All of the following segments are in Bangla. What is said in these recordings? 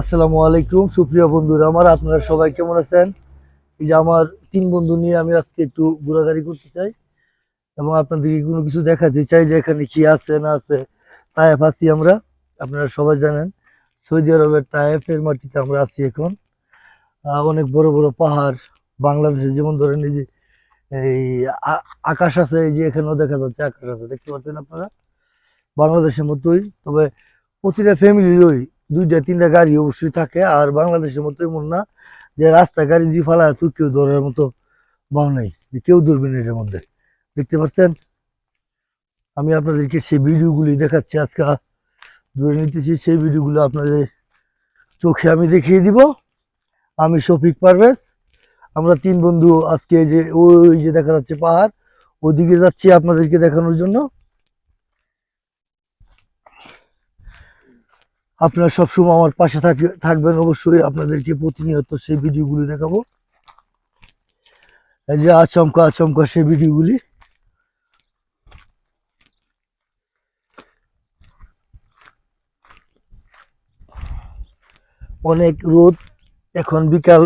আসসালামু আলাইকুম। সুপ্রিয় বন্ধুরা, আমার আপনারা সবাই কেমন আছেন? এই যে আমার তিন বন্ধু নিয়ে আমি আজকে একটু ঘোরাঘুরি করতে চাই এবং আপনাদেরকে কোনো কিছু দেখাতে চাই যে এখানে কি আছে, না আছে। তায়েফ আছি আমরা, আপনারা সবাই জানেন। সৌদি আরবের তায়েফের মাটিতে আমরা আছি এখন। অনেক বড় বড় পাহাড়, বাংলাদেশে যেমন ধরেন এই যে, এই আকাশ আছে, এই যে এখানেও দেখা যাচ্ছে আকাশ আছে, দেখতে পাচ্ছেন আপনারা? বাংলাদেশের মতোই, তবে প্রতিটা ফ্যামিলিরই দুইটা, তিনটা গাড়ি অবশ্যই থাকে। আর বাংলাদেশের মতো এমন না যে রাস্তা গাড়ি দিয়ে ফালা তুই কেউ ধরার মতো বাউ নাই, যে কেউ ধরবে না এটার মধ্যে। দেখতে পাচ্ছেন? আমি আপনাদেরকে সেই ভিডিওগুলি দেখাচ্ছি আজকে। ধরে নিতেছি সেই ভিডিওগুলো আপনাদের চোখে আমি দেখিয়ে দিব। আমি শফিক পারভেজ। আমরা তিন বন্ধু আজকে যে, ওই যে দেখা যাচ্ছে পাহাড়, ওদিকে যাচ্ছি আপনাদেরকে দেখানোর জন্য। আপনারা সবসময় আমার পাশে থাক- থাকবেন অবশ্যই। আপনাদেরকে প্রতিনিয়ত সেই ভিডিওগুলি দেখাবো। এই যে আচমকা আচমকা সেই ভিডিওগুলি। অনেক রোদ। এখন বিকাল,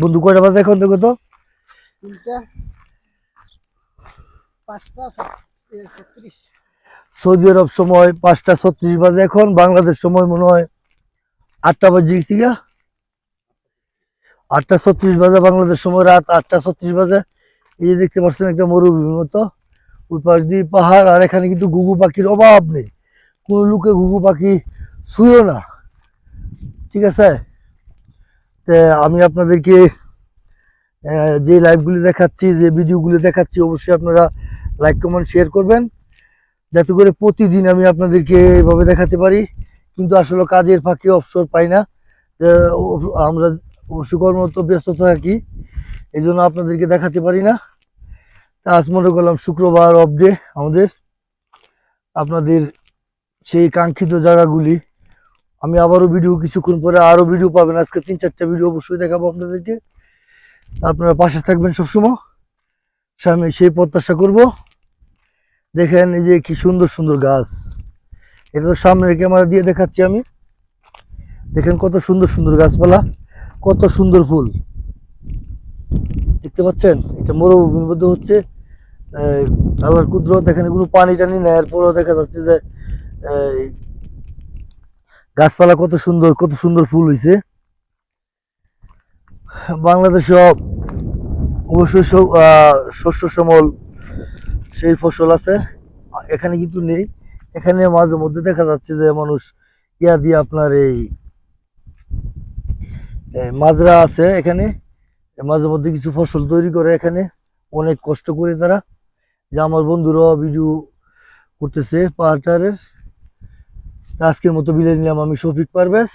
বন্ধু, কয়টা বাজে এখন দেখো তো? পাঁচটা সৌদি আরব সময় পাঁচটা ছত্রিশ বাজে, এখন বাংলাদেশ সময় মনে হয় আটটা বাজে গা? আটটা ছত্রিশ বাজে, বাংলাদেশ সময় রাত আটটা ছত্রিশ বাজে। এই দেখতে পাচ্ছেন একটা মরুভূমির মতো। ওই পাশ দিয়ে পাহাড়, আর এখানে কিন্তু ঘুঘু পাখির অভাব নেই। কোনো লোকে ঘুঘু পাখি শুয়েও না। ঠিক আছে? তে আমি আপনাদেরকে যে লাইভগুলি দেখাচ্ছি, যে ভিডিওগুলি দেখাচ্ছি, অবশ্যই আপনারা লাইক কমেন্ট শেয়ার করবেন। যাতে করে প্রতিদিন আমি আপনাদেরকে এভাবে দেখাতে পারি। কিন্তু আসলে কাজের ফাঁকে অবসর পাই না। আমরা অবশ্য কর্মরত ব্যস্ত থাকি এই জন্য আপনাদেরকে দেখাতে পারি না। তা আজ মনে করলাম শুক্রবার অফ ডে আমাদের। আপনাদের সেই কাঙ্ক্ষিত জায়গাগুলি। আমি আবারও ভিডিও কিছুক্ষণ পরে আরও ভিডিও পাবেন। আজকে তিন চারটা ভিডিও অবশ্যই দেখাবো আপনাদেরকে। আপনারা পাশে থাকবেন সবসময়। সামনে সেই প্রত্যাশা করব। দেখেন এই যে কি সুন্দর সুন্দর গাছ। এটা তো সামনের ক্যামেরা দিয়ে দেখাচ্ছি আমি। দেখেন কত সুন্দর সুন্দর গাছপালা কত সুন্দর ফুল। দেখতে পাচ্ছেন? এটা মরুভূমির মধ্যে হচ্ছে আহ, আল্লাহর কুদরত। এখানে কোনো পানি টানি নেই এরপরেও দেখা যাচ্ছে যে গাছপালা কত সুন্দর কত সুন্দর ফুল হয়েছে বাংলাদেশে অবশ্যই শস্য শ্যামল সেই ফসল আছে। এখানে কিন্তু নেই। এখানে মাঝে মধ্যে দেখা যাচ্ছে যে মানুষ ইয়া দিয়ে আপনার এই মাজরা আছে এখানে। মাঝে মধ্যে কিছু ফসল তৈরি করে এখানে। অনেক কষ্ট করে তারা। যে আমার বন্ধুরা ভিডিও করতেছে পাহাড়টারের আজকের মতো বিদায় নিলাম আমি শফিক পারভেজ।